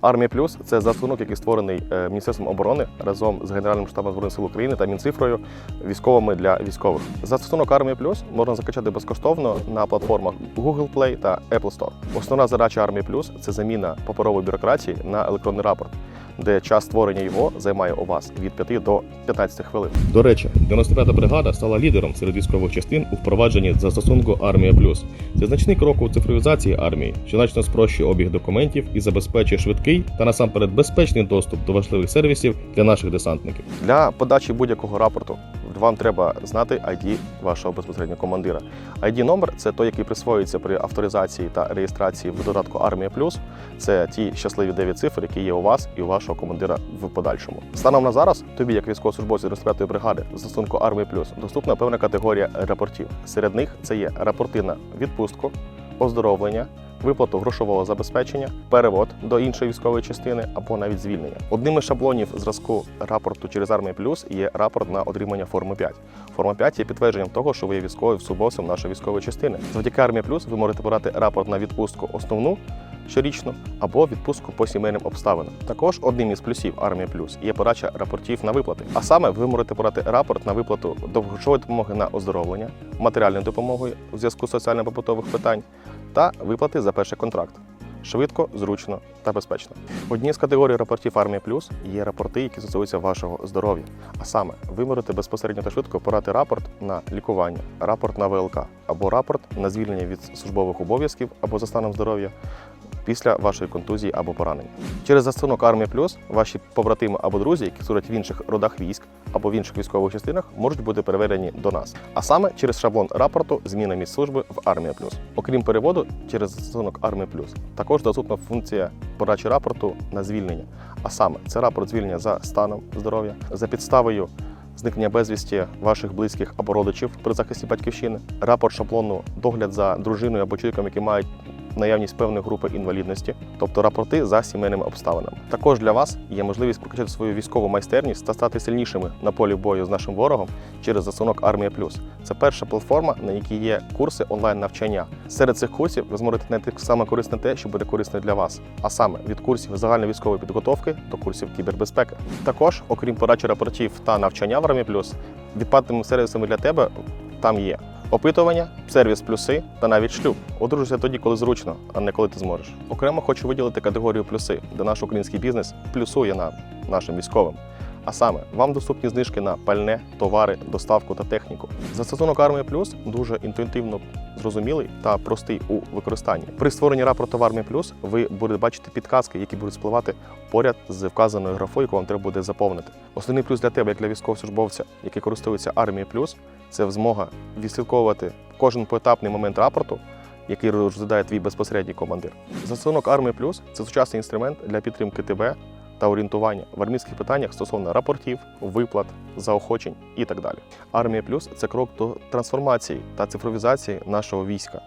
Армія Плюс це застосунок, який створений е, Міністерством оборони разом з Генеральним штабом Збройних сил України та Мінцифрою військовими для військових. Застосунок Армія Плюс можна закачати безкоштовно на платформах Google Play та Apple Store. Основна задача Армії Плюс це заміна паперової бюрократії на електронний рапорт, де час створення його займає у вас від 5 до 15 хвилин. До речі, 95-та бригада стала лідером серед військових частин у впровадженні застосунку Армія Плюс. Це значний крок у цифровізації армії, що значно спрощує обіг документів і забезпечує швидкий та насамперед безпечний доступ до важливих сервісів для наших десантників. Для подачі будь-якого рапорту вам треба знати ID вашого безпосереднього командира. ID номер це той, який присвоюється при авторизації та реєстрації в додатку Армія Плюс. Це ті щасливі 9 цифр, які є у вас і у вашого командира в подальшому. Станом на зараз тобі, як військовослужбовцю 95-ї бригади, в застосунку Армія Плюс доступна певна категорія рапортів. Серед них це є рапорти на відпустку, оздоровлення. Виплату грошового забезпечення, перевод до іншої військової частини або навіть звільнення. Одним із шаблонів зразку рапорту через Армія Плюс є рапорт на отримання форми 5. Форма 5 є підтвердженням того, що ви є військовим службовцем нашої військової частини. Завдяки Армія Плюс ви можете брати рапорт на відпустку основну щорічно або відпустку по сімейним обставинам. Також одним із плюсів Армія Плюс є подача рапортів на виплати. А саме ви можете подати рапорт на виплату довгочової допомоги на оздоровлення, матеріальної допомоги у зв'язку з соціально-побутових питань та виплати за перший контракт. Швидко, зручно та безпечно. Одні з категорій рапортів Армія Плюс є рапорти, які стосуються вашого здоров'я. А саме, ви можете безпосередньо та швидко порати рапорт на лікування, рапорт на ВЛК або рапорт на звільнення від службових обов'язків або за станом здоров'я після вашої контузії або поранення. Через застосунок Армія Плюс ваші побратими або друзі, які служать в інших родах військ або в інших військових частинах, можуть бути переведені до нас. А саме через шаблон рапорту зміна місць служби в Армія Плюс. Окрім переводу, через застосунок Армія Плюс також доступна функція подачі рапорту на звільнення. А саме це рапорт звільнення за станом здоров'я, за підставою зникнення безвісті ваших близьких або родичів при захисті батьківщини, рапорт шаблону догляд за дружиною або чоловіком, які мають наявність певної групи інвалідності, тобто рапорти за сімейними обставинами. Також для вас є можливість прокачати свою військову майстерність та стати сильнішими на полі бою з нашим ворогом через засунок Армія Плюс. Це перша платформа, на якій є курси онлайн навчання. Серед цих курсів ви зможете знайти саме корисне те, що буде корисне для вас, а саме від курсів загальної військової підготовки до курсів кібербезпеки. Також, окрім подачі рапортів та навчання в Армії Плюс, відпадними сервісами для тебе там є. Опитування, сервіс плюси та навіть шлюб. Одружуйся тоді, коли зручно, а не коли ти зможеш. Окремо хочу виділити категорію плюси, де наш український бізнес плюсує на нашим військовим. А саме, вам доступні знижки на пальне, товари, доставку та техніку. Застосунок Армія Плюс дуже інтуїтивно зрозумілий та простий у використанні. При створенні рапорту в Армія Плюс ви будете бачити підказки, які будуть спливати поряд з вказаною графою, яку вам треба буде заповнити. Основний плюс для тебе, як для військовослужбовця, який користується Армією Плюс, це змога відслідковувати кожен поетапний момент рапорту, який розглядає твій безпосередній командир. Застосунок армії Плюс це сучасний інструмент для підтримки тебе та орієнтування в армійських питаннях стосовно рапортів, виплат, заохочень і так далі. Армія Плюс це крок до трансформації та цифровізації нашого війська.